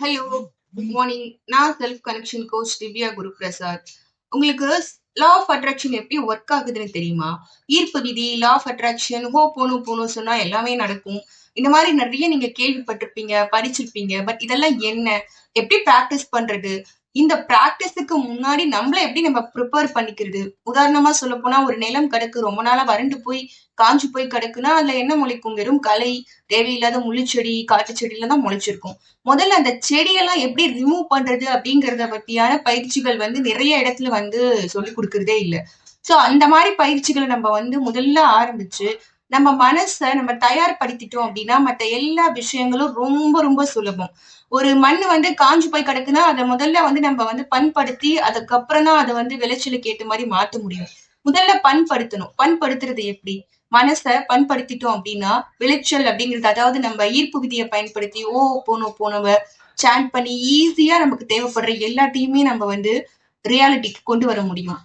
Hello good morning நான் self connection coach Divya Guru Prasad உங்களுக்கு law of attraction எப்படி work ஆகுதுன்னு தெரியுமா? ஈர்ப்பு விதி லா ஆஃப் அட்ராக்ஷன் ஹோ போணும் போணும் சொன்னா எல்லாமே நடக்கும். இந்த மாதிரி நிறைய நீங்க கேள்விப்பட்டிருப்பீங்க படிச்சிருப்பீங்க பட் இதெல்லாம் என்ன? எப்படி ப்ராக்டிஸ் பண்றது? இந்த பிராக்டிஸுக்கு முன்னாடி நம்மள எப்படி நம்ம ப்ரிப்பேர் பண்ணிக்கிறது? உதாரணமா சொல்ல போனா ஒரு நிலம் கிடக்கு ரொம்ப நாளா வறண்டு போய் காஞ்சு போய் கிடக்குன்னா அதுல என்ன முளைக்கும்? வெறும் களை தேவையில்லாத முள்ளுச்செடி காட்டு செடியில தான் முளைச்சிருக்கும். முதல்ல அந்த செடியெல்லாம் எப்படி ரிமூவ் பண்றது அப்படிங்கறத பத்தியான பயிற்சிகள் வந்து நிறைய இடத்துல வந்து சொல்லி கொடுக்கறதே இல்லை. சோ அந்த மாதிரி பயிற்சிகளை நம்ம வந்து முதல்ல ஆரம்பிச்சு நம்ம மனசை நம்ம தயார்படுத்திட்டோம் அப்படின்னா மற்ற எல்லா விஷயங்களும் ரொம்ப ரொம்ப சுலபம். ஒரு மண் வந்து காஞ்சு போய் கிடக்குன்னா அதை முதல்ல வந்து நம்ம வந்து பண்படுத்தி அதுக்கப்புறம் தான் அதை வந்து விளைச்சலுக்கு ஏற்ற மாதிரி மாற்ற முடியும். முதல்ல பண்படுத்தணும். பண்படுத்துறது எப்படி? மனசை பண்படுத்திட்டோம் அப்படின்னா விளைச்சல் அப்படிங்கிறது அதாவது நம்ம ஈர்ப்பு விதியை பயன்படுத்தி ஓ போனோ போனவ சாண்ட் பண்ணி ஈஸியா நமக்கு தேவைப்படுற எல்லாத்தையுமே நம்ம வந்து ரியாலிட்டிக்கு கொண்டு வர முடியும்.